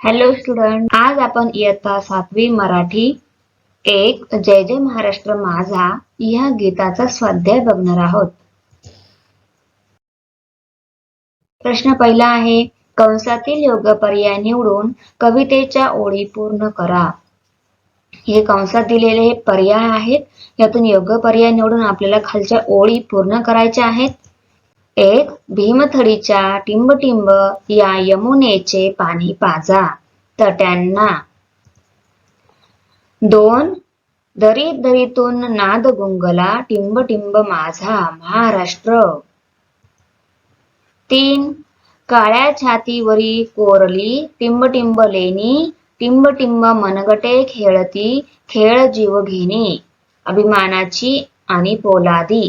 Hello student आज आपण इयत्ता सातवी मराठी एक जय जय महाराष्ट्र माझा या गीताचा स्वाध्याय बघणार आहोत. प्रश्न पहिला आहे कंसातील योग्य पर्याय निवडून कवितेच्या ओळी पूर्ण करा. हे कंसात दिलेले हे पर्याय आहेत यातून योग्य पर्याय निवडून आपल्याला खालच्या ओळी पूर्ण करायच्या आहेत. एक भीमथडीच्या टिंबटिंब या यमुनेचे पाणी पाजा तट्यांना. दोन दरीत दरीतून नाद गुंगला टिंबटिंब माझा महाराष्ट्र. तीन काळ्या छातीवरी कोरली टिंबटिंब लेणी टिंबटिंब मनगटे खेळती खेळ जीव घेणी अभिमानाची आणि पोलादी.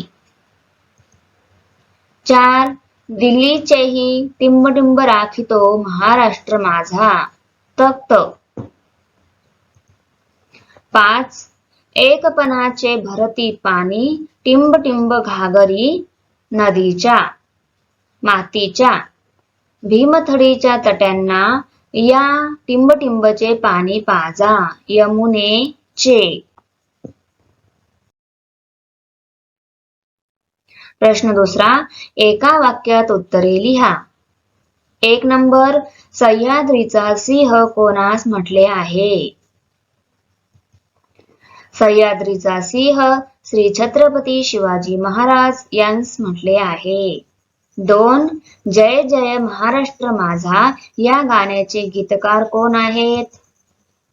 चार दिल्लीचेही टिंबटिंब राखितो महाराष्ट्र माझा. तक्त पाच एकपणाचे भरती पाणी टिंबटिंब घागरी नदीच्या मातीच्या भीमथडीच्या तट्यांना या टिंबटिंबचे पाणी पाजा यमुनेचे. प्रश्न दुसरा एका वाक्यात उत्तरे लिहा. एक नंबर सह्याद्रीचा सिंह कोणास म्हटले आहे? सह्याद्रीचा सिंह श्री छत्रपती शिवाजी महाराज यांस म्हटले आहे. दोन जय जय महाराष्ट्र माझा या गाण्याचे गीतकार कोण आहेत?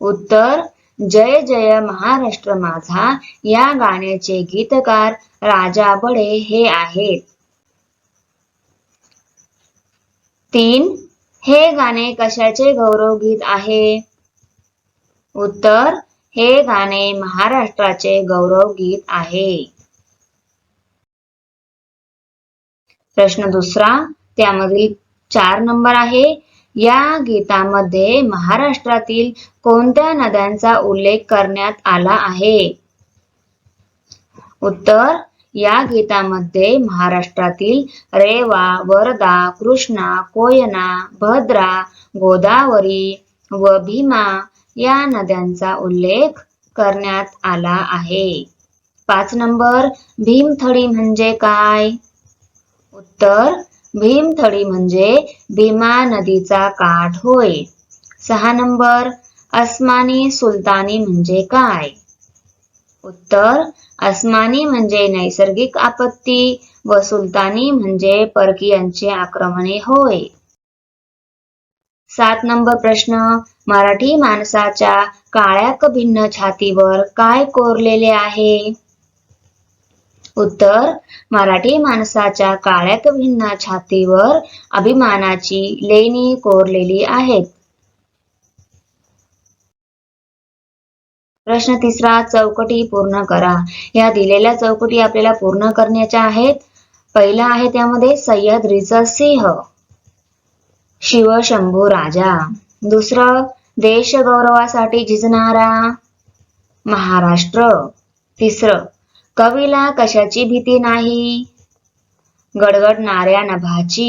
उत्तर जय जय महाराष्ट्र माझा या गाण्याचे गीतकार राजा बडे हे आहेत. तीन हे गाणे कशाचे गौरवगीत आहे? उत्तर हे गाणे महाराष्ट्राचे गौरवगीत आहे. प्रश्न दुसरा त्यामधील चार नंबर आहे. या गीतामध्ये महाराष्ट्रातील कोणत्या नद्यांचा उल्लेख करण्यात आला आहे? उत्तर या गीतामध्ये महाराष्ट्रातील रेवा वर्धा कृष्णा कोयना भद्रा गोदावरी व भीमा या नद्यांचा उल्लेख करण्यात आला आहे. पाच नंबर भीमथडी म्हणजे काय? उत्तर भीमथडी म्हणजे भीमा नदीचा काठ होय. सहा नंबर अस्मानी सुलतानी म्हणजे काय? उत्तर अस्मानी म्हणजे नैसर्गिक आपत्ती व सुलतानी म्हणजे परकीयांचे आक्रमणे होय. सात नंबर प्रश्न मराठी माणसाच्या काळ्याक भिन्न छातीवर काय कोरलेले आहे? उत्तर मराठी माणसाच्या काळ्याक भिन्न छातीवर अभिमानाची लेणी कोरलेली आहेत. प्रश्न तिसरा चौकटी पूर्ण करा. या दिलेल्या चौकटी आपल्याला पूर्ण करण्याच्या आहेत. पहिला आहे त्यामध्ये सह्याद्रीचा सिंह शिवशंभू राजा. दुसरं देश गौरवासाठी झिजणारा महाराष्ट्र. तिसरं कवीला कशाची भीती नाही? गडगडणाऱ्या नभाची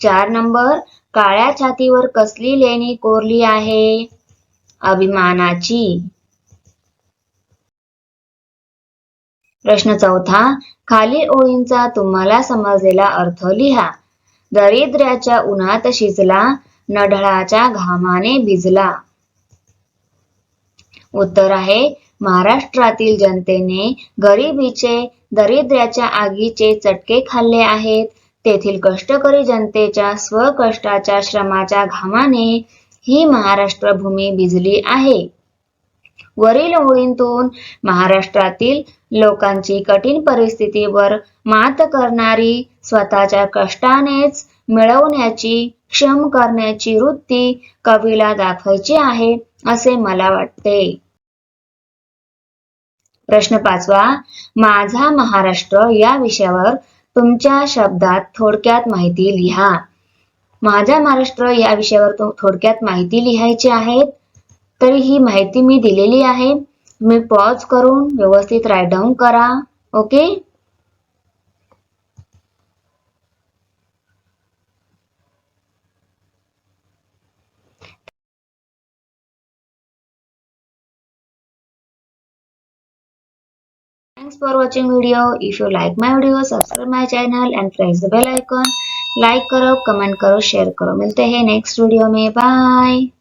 चार नंबर काळ्या छातीवर कसली लेणी कोरली आहे? अभिमानाची. प्रश्न चौथा खालील ओळींचा तुम्हाला समजलेला अर्थ लिहा. दरिद्र्याच्या उन्हात शिजला नढळाच्या घामाने भिजला. उत्तर आहे महाराष्ट्रातील जनतेने गरिबीचे दरिद्र्याच्या आगीचे चटके खाल्ले आहेत. तेथील कष्टकरी जनतेच्या स्वकष्टाच्या श्रमाच्या घामाने ही महाराष्ट्र भूमी भिजली आहे. वरील ओळींतून महाराष्ट्रातील लोकांची कठीण परिस्थितीवर मात करणारी स्वतःच्या कष्टानेच मिळवण्याची श्रम करण्याची वृत्ती कवीला दाखवायची आहे असे मला वाटते. प्रश्न पाचवा माझा महाराष्ट्र या विषयावर तुमच्या शब्दात थोडक्यात माहिती लिहा. माझा महाराष्ट्र या विषयावर थोडक्यात माहिती लिहायची आहे तरी ही माहिती मी दिलेली आहे. मी पॉज करून व्यवस्थित राईट डाऊन करा okay Thanks for watching video. If you like my video, subscribe my channel and press the bell icon. Like करो comment करो share करो मिलते हैं next video में Bye.